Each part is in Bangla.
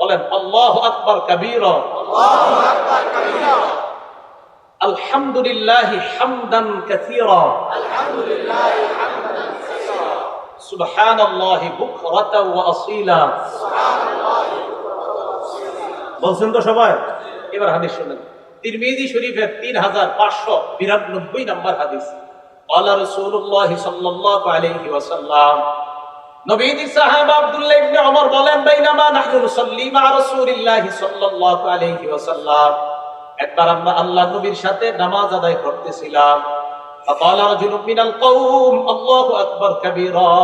বলেন আল্লাহ আকবর কবির। আলহামদুলিল্লাহ হামদান কাসীর। আলহামদুলিল্লাহ হামদান কাসীর। সুবহানাল্লাহ ওয়া আসীলা। বলছেন তো সবাই? এবার হাদিস শুনেন। তিরমিজি শরীফের তিন হাজার পাঁচশো বিরানব্বই নম্বর হাদিস। আল্লাহ রসুল্লাহ সাল্লাহ আলহি ওয়াসাল্লাম নবীজি সাহাবা আব্দুল্লাহ ইবনে ওমর বলেন বাইনামা নাহনু নুসাল্লি মা রাসূলিল্লাহি সাল্লাল্লাহু আলাইহি ওয়াসাল্লাম একবার আমরা আল্লাহ নবীর সাথে নামাজ আদায় করতেছিলাম فقال رجل من القوم الله اكبر كبيرا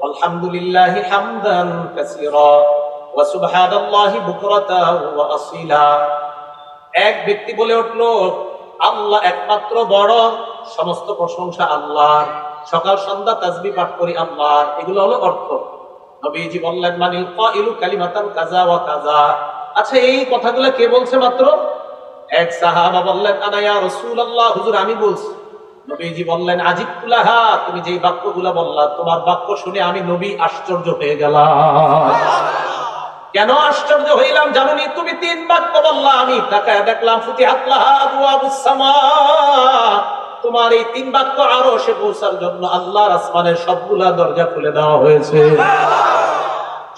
والحمد لله حمدا كثيرا وسبحان الله بكرة وأصيلا এক ব্যক্তি বলে উঠলো আল্লাহ একমাত্র বড় সমস্ত প্রশংসা আল্লাহর সকাল সন্ধ্যা তাজবি পাঠ করি আল্লাহর এগুলো হলো অর্থ। নবীজি বললেন মানে ইলু কালিমাতান কাজা ওয়া কাজা। আচ্ছা এই কথাগুলো কে বলছে মাত্র? এক সাহাবা বললেন আনায়া রাসূলুল্লাহ, হুজুর, আমি বলছি। নবীজি বললেন আজিবুল্লাহা তুমি যেই বললা, তোমার বাক্য শুনে আমি নবী আশ্চর্য হয়ে গেলাম। কেন আশ্চর্য হইলাম জানুনি? তুমি তিন বাক্য বললা, আমি তাকায় দেখলাম সামা। তোমার এই তিন বাক্য আরও সে পৌঁছার জন্য আল্লাহর আসমানের সবগুলা দরজা খুলে দেওয়া হয়েছে।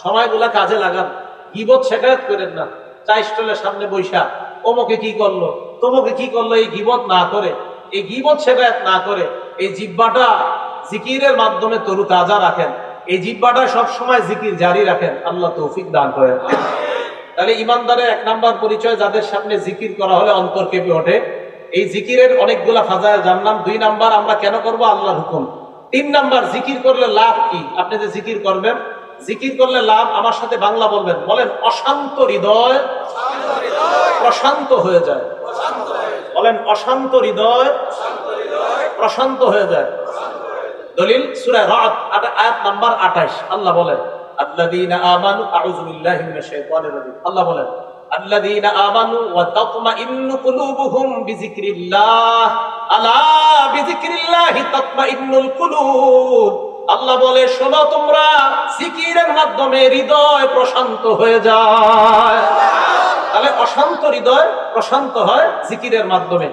সময়গুলা কাজে লাগান। গিবত শেখায়ত করেন না। চা স্টলের সামনে বৈশা অমুকে কি করল? তোমাকে কি করল এই গিবত না করে? এই গিবত শেখায়ত না করে? এই জিব্বাটা জিকিরের মাধ্যমে তরু তাজা রাখেন। এই জিব্বাটা সব সময় জিকির জারি রাখেন। আল্লাহ তৌফিক দান করেন। তাহলে ইমানদারের এক নাম্বার পরিচয়, যাদের সামনে জিকির করা হলে অন্তর কেঁপে ওঠে। এই জিকিরের অনেকগুলা ফাজায় জানলাম দুই নাম্বার, আমরা কেন করব? আল্লাহর হুকুম। তিন নাম্বার, জিকির করলে লাভ কি? আপনি যে জিকির করবেন, জিকির করলে লাভ আমার সাথে বাংলা বলবেন। বলেন, অশান্ত হৃদয় প্রশান্ত হয়ে যায়। বলেন, অশান্ত হৃদয় প্রশান্ত হয়ে যায়। দলিল সূরা রাদ আয়াত নাম্বার 28 আল্লাহ বলেন, আল্লাযীনা আমানু আউযু বিল্লাহি মিনাশ শাইতানির রাজীম। আল্লাহ বলেন আল্লাযীনা আমানু ওয়া তাতমাইন্নু কুলুবুহুম বিযিকরিল্লাহ। আলা বিযিকরিল্লাহি তাতমাইন্নুল কুলুব। আল্লাহ বলে, শোনো তোমরা, জিকিরের মাধ্যমে হৃদয় প্রশান্ত হয়ে যায়। তাহলে অশান্ত হৃদয় প্রশান্ত হয় জিকিরের মাধ্যমে।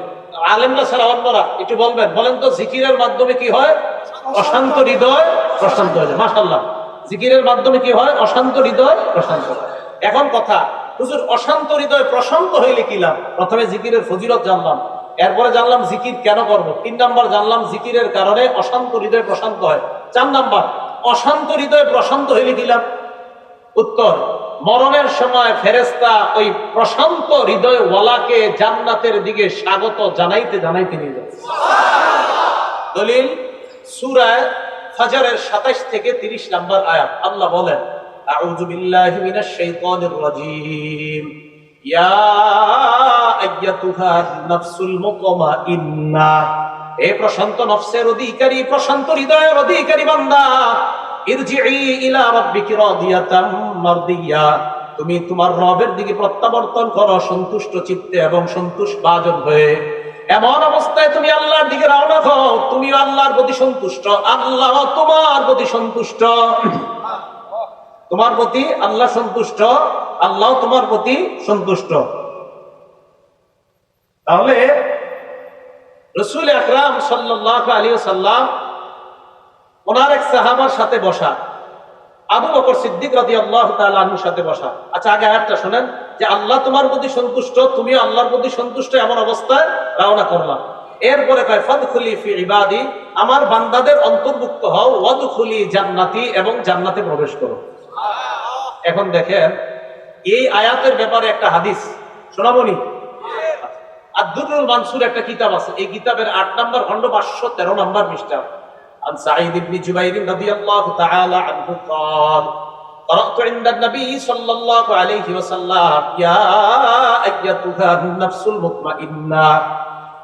আলেমরা ছাড়া অন্যরা, একটু বলবেন, বলেন তো, জিকিরের মাধ্যমে কি হয়? অশান্ত হৃদয় প্রশান্ত হয়ে যায়। মাসাল্লাহ জিকিরের মাধ্যমে কি হয়? অশান্ত হৃদয় প্রশান্ত এখন কথা হুজুর, অশান্ত হৃদয় প্রশান্ত হইলে কি লাভ প্রথমে জিকিরের ফজিলত জানলাম। এরপরে জানলাম জিকির কেন করব? তিন নাম্বার, জানলাম জিকিরের কারণে অশান্ত হৃদয় প্রশান্ত হয়। চার নাম্বার, অশান্ত হৃদয় প্রশান্ত হইলে কি লাভ উত্তর, মরণের সময় ফেরেস্তা ওই প্রশান্ত হৃদয় ওয়ালাকে জান্নাতের দিকে স্বাগত জানাইতে জানাইতে নিয়ে যাচ্ছে দলিল, সুরায় ফাজারের 27 থেকে 30 নাম্বার আয়াত। আল্লাহ বলেন আউযু বিল্লাহি মিনাশ শাইতানির রাজীম। ইয়া আইয়াতুহা নাফসুল মুতমাইন্না। হে প্রশান্ত নফসের অধিকারী, প্রশান্ত হৃদয়ের অধিকারী বান্দা ইরজিই ইলা রাব্বিকি রাদিয়াতাম মারদিয়া। তুমি তোমার রবের দিকে প্রত্যাবর্তন করো, সন্তুষ্ট চিত্তে এবং সন্তুষ্ট বাজন হয়ে। এমন অবস্থায় তুমি আল্লাহর দিকে রওনা হও। তুমি আল্লাহর প্রতি সন্তুষ্ট, আল্লাহ তোমার প্রতি সন্তুষ্ট। তোমার প্রতি আল্লাহ সন্তুষ্ট, আল্লাহ তোমার প্রতি সন্তুষ্ট। তাহলে রসুল আকরাম সাল্লাহ আলী সাল্লাম ওনার এক সাহাবার সাথে বসা, আবু বকর সিদ্দিক রাজি আল্লাহ তালুর সাথে বসা। আচ্ছা আগে আয়াতটা শোনেন, যে আল্লাহ তোমার প্রতি সন্তুষ্ট, তুমি আল্লাহর প্রতি সন্তুষ্ট এমন অবস্থায় রওনা করলাম এরপরে কয় ফদ খুলি ফি ইবাদি, আমার বান্দাদের অন্তর্ভুক্ত হও ওয়াদ খুলি জান্নাতি এবং জান্নাতে প্রবেশ করো। এখন দেখেন এই আয়াতের ব্যাপারে একটা হাদিস শোনাবনি আব্দুল মানসুর একটা কিতাব আছে এই কিতাবের আট নম্বর খন্ড পাঁচশো তেরো নম্বর পৃষ্ঠা عن سعيد بن جبير رضي الله تعالى عنه قال قرأت عند النبي صلى الله عليه وسلم يا أيتها النفس المطمئنة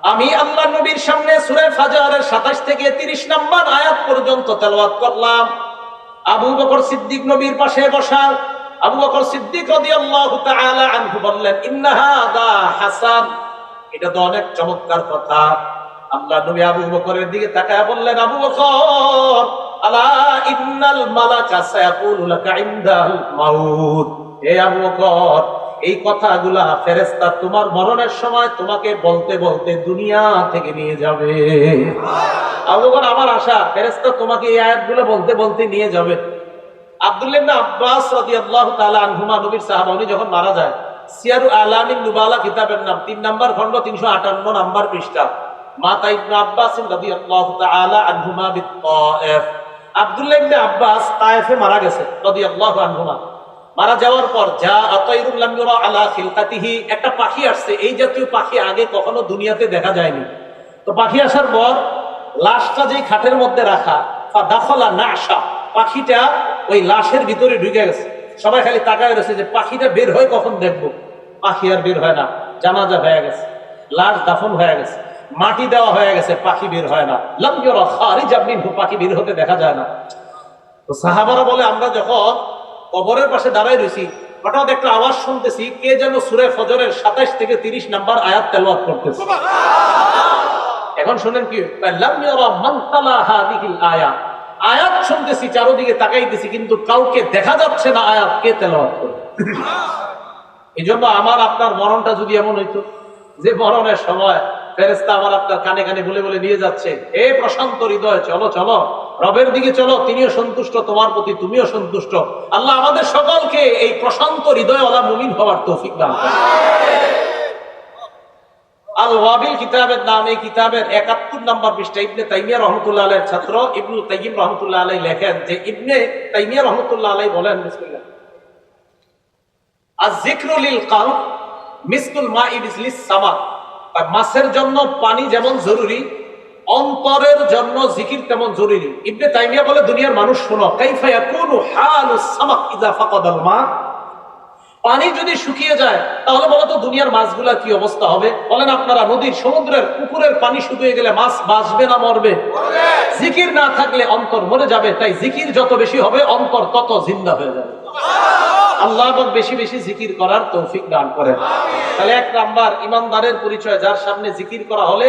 আমি আল্লাহ নবীর সামনে সূরা ফাজারের 27 থেকে 30 নম্বর আয়াত পর্যন্ত তেলাওয়াত করলাম আবু বকর সিদ্দিক নবীর পাশে বসা। আবু বকর সিদ্দিক রাদিয়াল্লাহু তাআলা আনহু বললেন, ইন্না হাসান। এটা তো অনেক চমৎকার কথা। আল্লাহ নবী আবু বকরের দিকে তাকায় বললেন, আবু বকর, আলা ইন্নাল মালাকা সায়াকুলু লাকা ইনদাল মাউত। হে আবু বকর এই কথাগুলা ফেরেস্তা তোমার মরণের সময় তোমাকে বলতে বলতে দুনিয়া থেকে নিয়ে যাবে। আমার আশা ফেরেস্তা তোমাকে এই আয়াতগুলো বলতে বলতে নিয়ে যাবে। আব্দুল্লাহ আব্বাস মারা নাম্বার খণ্ড 358 নাম্বার পৃষ্ঠা। মারা গেছে মারা যাওয়ার পর, যা আতাইরুল লাম আলা খিলকাতিহি একটা পাখি আসছে। এই জাতীয় পাখি আগে কখনো দুনিয়াতে দেখা যায়নি। তো পাখি আসার পর, লাশটা যেই খাটের মধ্যে রাখা দাখলা নাশা পাখিটা ওই লাশের ভিতরে ঢুকে গেছে। সবাই খালি তাকায় রয়েছে যে পাখিটা বের হয় কখন দেখব? পাখি আর বের হয় না। জানাজা হয়ে গেছে। লাশ দাফন হয়ে গেছে। মাটি দেওয়া হয়ে গেছে, পাখি বের হয় না। আপনি পাখি বের হতে দেখা যায় না। তো সাহাবারা বলে, আমরা যখন কবরের পাশে দাঁড়াই রয়েছি হঠাৎ একটা আওয়াজ শুনতেছি কে যেন সুরে ফজরের সাতাইশ থেকে তিরিশ নাম্বার আয়াত তেলাওয়াত করতেছে। এখন শুনেন কি? আয়াত। আয়াত শুনতেছি চারদিকে তাকাইতেছি কিন্তু কাউকে দেখা যাচ্ছে না আয়াত কে তেলাওয়াত করে এই জন্য আমার আপনার মরণটা যদি এমন হইতো যে মরণের সময় ফেরেস্তা আপনার কানে কানে বলে বলে নিয়ে যাচ্ছে। এ প্রশান্ত হৃদয়, চলো চলো। রবের দিকে চলো, তিনিও সন্তুষ্ট, তোমার প্রতি তুমিও সন্তুষ্ট। আল্লাহ আমাদের সকলকে এই প্রশান্ত হৃদয় ওলা মুমিন হওয়ার তৌফিক দান আল ওয়াবিল কিতাবের নাম, এই কিতাবের একাত্তর নম্বর পৃষ্ঠা, ইবনে তাইমিয়া রহমতুল্লাহ আলাইয়ের ছাত্র, ইবনুল তাইয়িম রহমতুল্লাহ আলাই লেখেন যে ইবনে তাইমিয়া রহমতুল্লাহ আলাই বলেন, বিসমিল্লাহ। আর জিক্রুলিল কাল মিসকুল মা ইবিসলিস সামা মাছের জন্য পানি যেমন জরুরি, অন্তরের জন্য জিকির তেমন জরুরি। ইবনে তাইমিয়া বলে, দুনিয়ার মানুষ শোনো, কাইফা ইয়াকুনু হালুস সামাক ইযা ফাকাদাল মা? পানি যদি শুকিয়ে যায়, তাহলে বলো তো দুনিয়ার মাছগুলা কি অবস্থা হবে? বলেন আপনারা, নদীর, সমুদ্রের, পুকুরের পানি শুকিয়ে গেলে মাছ বাঁচবে না মরবে? জিকির না থাকলে অন্তর মরে যাবে, তাই জিকির যত বেশি হবে, অন্তর তত জিন্দা হয়ে যাবে। আল্লাহ পাক বেশি বেশি জিকির করার তৌফিক দান করেন। তাহলে এক নাম্বার ইমানদারের পরিচয়, যার সামনে জিকির করা হলে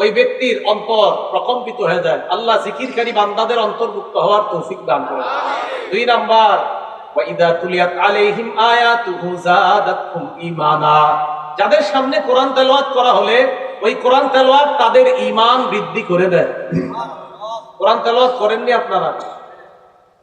ওই ব্যক্তির অন্তর প্রকম্পিত হয়ে যায়। আল্লাহ জিকিরকারী বান্দাদের অন্তর্ভুক্ত হওয়ার তৌফিক দান করেন। দুই নাম্বার তুলিয়াত যাদের সামনে কোরআন তেলাওয়াত করা হলে ওই কোরআন তেলোয়াত তাদের ইমান বৃদ্ধি করে দেয়। কোরআন তেলাওয়াত করেননি আপনারা?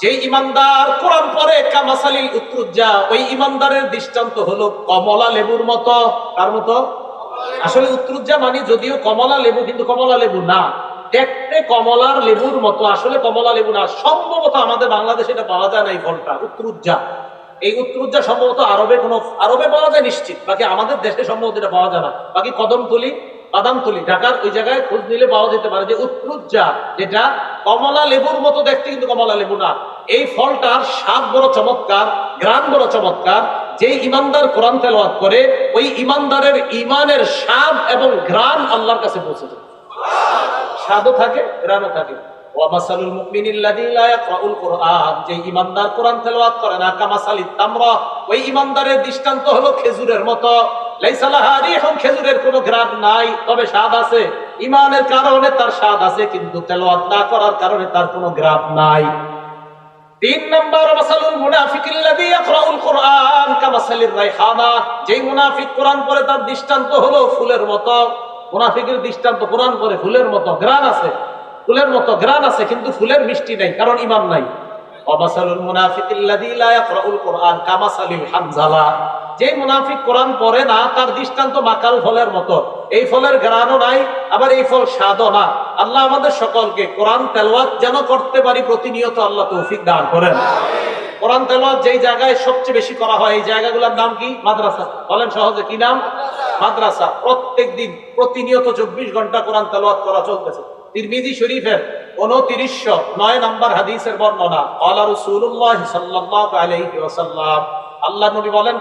যে ইমানদার কোরআন পড়ে, কামাসালিল উত্রুজ্জা ওই ইমানদারের দৃষ্টান্ত হলো কমলা লেবুর মতো। কার মতো? আসলে উত্রুজ্জা মানে যদিও কমলা লেবু, কিন্তু কমলা লেবু না। দেখতে কমলার লেবুর মতো, আসলে কমলা লেবু না। সম্ভবত আমাদের বাংলাদেশে এটা পাওয়া যায় না এই ফলটা, উত্তরুজ্জা। এই উত্তরুজ্জা সম্ভবত আরবে কোনো, আরবে পাওয়া যায় নিশ্চিত। বাকি আমাদের দেশে সম্ভবত এটা পাওয়া যায় না। বাকি কদমতলি, বাদামতলি, ঢাকার ওই জায়গায় খোঁজ নিলে পাওয়া যেতে পারে যে উত্তরুজ্জা, যেটা কমলা লেবুর মতো দেখতে কিন্তু কমলা লেবু না। এই ফলটার স্বাদ বড় চমৎকার গ্রাম বড় চমৎকার। যে ইমানদার কোরআন তেলাওয়াত করে, ওই ইমানদারের ইমানের স্বাদ এবং গ্রান আল্লাহর কাছে পৌঁছে যায়। স্বাদও থাকে গ্রানও থাকে। কুরআন। করে না ওই ঈমানদারের দৃষ্টান্ত হলো খেজুরের মতো। লাইসা খেজুরের কোনো নাই, তবে স্বাদ আছে। কারণে তার স্বাদ আছে, কিন্তু না করার কারণে তার কোনো ঘ্রাণ নাই। তিন নাম্বার মাসালুল মুনাফিকিল্লাযী ইয়াকরাউল কুরআন কামাসালির রাইহানা। যেই মুনাফিক কোরআন পড়ে তার দৃষ্টান্ত হলো ফুলের মতো। মুনাফিকের দৃষ্টান্ত কোরআন পড়ে ফুলের মতো গ্রান আছে। ফুলের মতো গ্রান আছে, কিন্তু ফুলের মিষ্টি নাই, কারণ ইমান নাই। অবাসালুল মুনাফিকিল্লাযী লা ইয়াকরাউল কুরআন কামাসালিল হানজালা। যে মুনাফিক কোরআন পড়ে না তার দৃষ্টান্ত মাকাল ফলের মতো। এই ফলের গ্রানও নাই আবার এই ফল স্বাদও না। আল্লাহ আমাদের সকলকে কোরআন তেলাওয়াত যেন করতে পারি প্রতিনিয়ত আল্লাহ তৌফিক দান করেন। কোরআন তেলাওয়াত যেই জায়গায় সবচেয়ে বেশি করা হয় এই জায়গাগুলোর নাম কি? মাদ্রাসা। বলেন সহজে কি নাম? মাদ্রাসা। প্রত্যেক দিন প্রতিনিয়ত চব্বিশ ঘণ্টা কোরআন তেলাওয়াত করা চলতেছে। তিরমিজি শরীফের উনত্রিশশো নয় নম্বর হাদিসের বর্ণনা আলা রাসূলুল্লাহ সাল্লাল্লাহু আলাইহি ওয়াসাল্লাম আল্লাহ নবী বলেন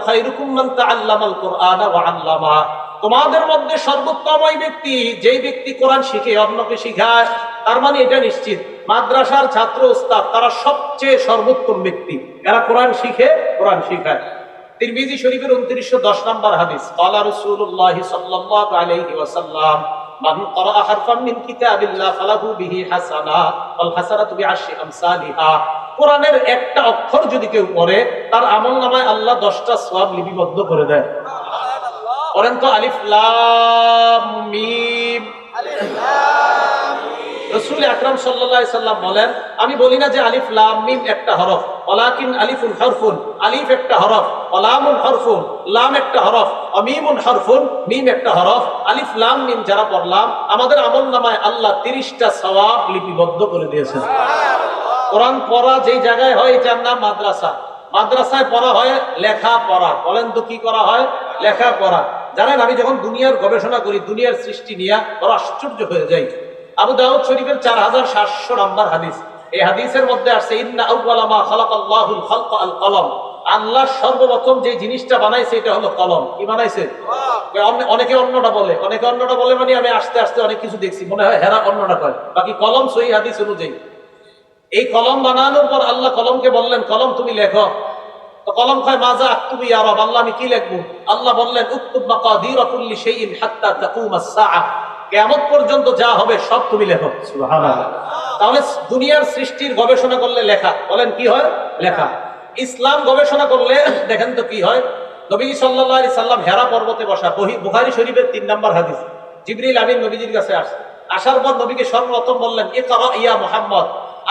তোমাদের মধ্যে সর্বোত্তম ওই ব্যক্তি যে ব্যক্তি কোরআন শিখে, অন্যকে শিখায়, তার মানে এটা নিশ্চিত। মাদ্রাসার ছাত্র, উস্তাদ, তারা সবচেয়ে সর্বোত্তম ব্যক্তি। এরা কোরআন শিখে, কোরআন শিখায়। তিরমিজি শরীফের উনত্রিশশো দশ নম্বর হাদিস কলা আলহি কোরআনের একটা অক্ষর যদি কেউ পড়ে, তার আমল নামায় আল্লাহ দশটা সওয়াব লিপিবদ্ধ করে দেয়। পড়েন তো আলিফ মিম। রসুল আকরাম সাল্লাল্লাহু সাল্লাম বলেন, আমি বলি না যে আলিফ লাম মিম একটা হরফ, ওয়ালাকিন আলিফুল হরফুন, আলিফ একটা হরফ, ওয়ালামুন হরফুন, লাম একটা হরফ, অমিমুন হরফুন, মিম একটা হরফ, আলিফ লাম মিম যারা পড়লাম, আমাদের আমল নামায় আল্লাহ তিরিশটা সওয়াব লিপিবদ্ধ করে দিয়েছেন। কোরআন পড়া যেই জায়গায় হয় এটার নাম মাদ্রাসা। মাদ্রাসায় পড়া হয় লেখা পড়া বলেন তো কি করা হয়? লেখা পড়া জানেন আমি যখন দুনিয়ার গবেষণা করি দুনিয়ার সৃষ্টি নিয়ে বড় আশ্চর্য হয়ে যাই। আবু দাউদ শরীফের চার হাজার সাতশো নম্বর হাদিস। এই হাদিসের মধ্যে আসছে ইন্না আউ্বালামা খালাকাল্লাহুল খালক আল কলম। আল্লাহ সর্বপ্রথম যে জিনিসটা বানাইছে এটা হলো কলম। কি বানাইছে? অনেকে অন্যটা বলে। অনেকে অন্যটা বলে মানে আমি আস্তে আস্তে অনেক কিছু দেখছি। মনে হয় হেরা অন্যটা কয়। বাকি কলম সই হাদিস অনুযায়ী। এই কলম বানানোর পর আল্লাহ কলমকে বললেন কলম তুমি লেখো। তো কলম কয় মাজা আক্তুবি রব আল্লাহ আমি কি লিখব? আল্লাহ বললেন উক্তুব মাকাদির কুল্লি শাইইন হাত্তা তাকুমাস সাআ কিয়ামত পর্যন্ত যা হবে সব তুমি লেখো। সুবহানাল্লাহ। তাহলে দুনিয়ার সৃষ্টির গবেষণা করলে লেখা। বলেন কি হয়? লেখা। ইসলাম গবেষণা করলে দেখেন তো কি হয়? নবী সাল্লাল্লাহু আলাইহি সাল্লাম হেরা পর্বতে বসা বহি- বুখারী শরীফের তিন নম্বর হাদিস। জিবরিল আমিন নবীজির কাছে আসে আসার পর নবীকে সর্বপ্রথম বললেন ইকরা ইয়া মুহাম্মদ।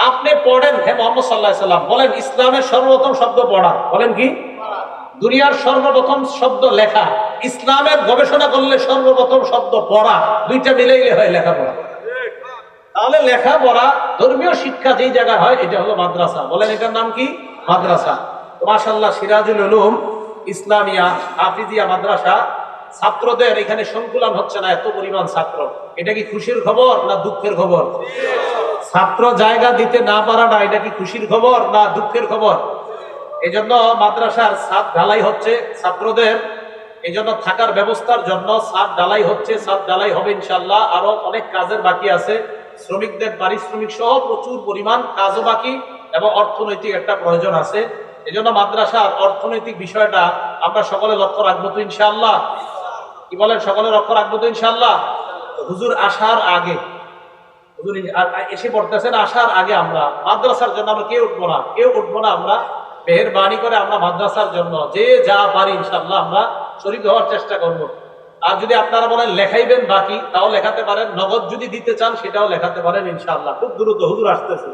আপনি পড়েন, হে মোহাম্মদ সাল্লাহ সাল্লাম, বলেন ইসলামের সর্বপ্রথম শব্দ পড়া, বলেন কি? দুনিয়ার সর্বপ্রথম শব্দ লেখা, ইসলামের গবেষণা করলে সর্বপ্রথম শব্দ পড়া, দুইটা মিলেইলে হয় লেখাপড়া। তাহলে লেখাপড়া ধর্মীয় শিক্ষা যেই জায়গায় হয়, এটা হলো মাদ্রাসা। বলেন এটার নাম কি? মাদ্রাসা। তো মাশাল্লাহ সিরাজুল উলুম, ইসলামিয়া, হাফিজিয়া মাদ্রাসা, ছাত্রদের এখানে সংকুলন হচ্ছে না, এত পরিমাণ ছাত্র। এটা কি খুশির খবর না দুঃখের খবর? ছাত্র জায়গা দিতে না পারাটা এটা কি খুশির খবর না দুঃখের খবর? এই জন্য মাদ্রাসার ছাদ ঢালাই হচ্ছে ছাত্রদের। এই জন্য থাকার ব্যবস্থার জন্য ছাদ ঢালাই হচ্ছে, ছাদ ঢালাই হবে ইনশাল্লাহ আরও অনেক কাজের বাকি আছে। শ্রমিকদের পারিশ্রমিক সহ প্রচুর পরিমাণ কাজও বাকি এবং অর্থনৈতিক একটা প্রয়োজন আছে। এই জন্য মাদ্রাসার অর্থনৈতিক বিষয়টা আমরা সকলে লক্ষ্য রাখব তো ইনশাল্লাহ কি বলেন? সকলে লক্ষ্য রাখব তো ইনশাল্লাহ হুজুর আসার আগে এসে পড়তেছেন আসার আগে আমরা, মাদ্রাসার জন্য আমরা কেউ উঠবো না, কেউ উঠবো না, আমরা মেহরবানি করে আমরা মাদ্রাসার জন্য, যে যা পারি ইনশাল্লাহ আমরা শরীর হওয়ার চেষ্টা করব। আর যদি আপনারা বলেন লেখাইবেন বাকি, তাও লেখাতে পারেন, নগদ যদি দিতে চান, সেটাও লেখাতে পারেন ইনশাল্লাহ খুব দ্রুত হুজুর আসতেছে।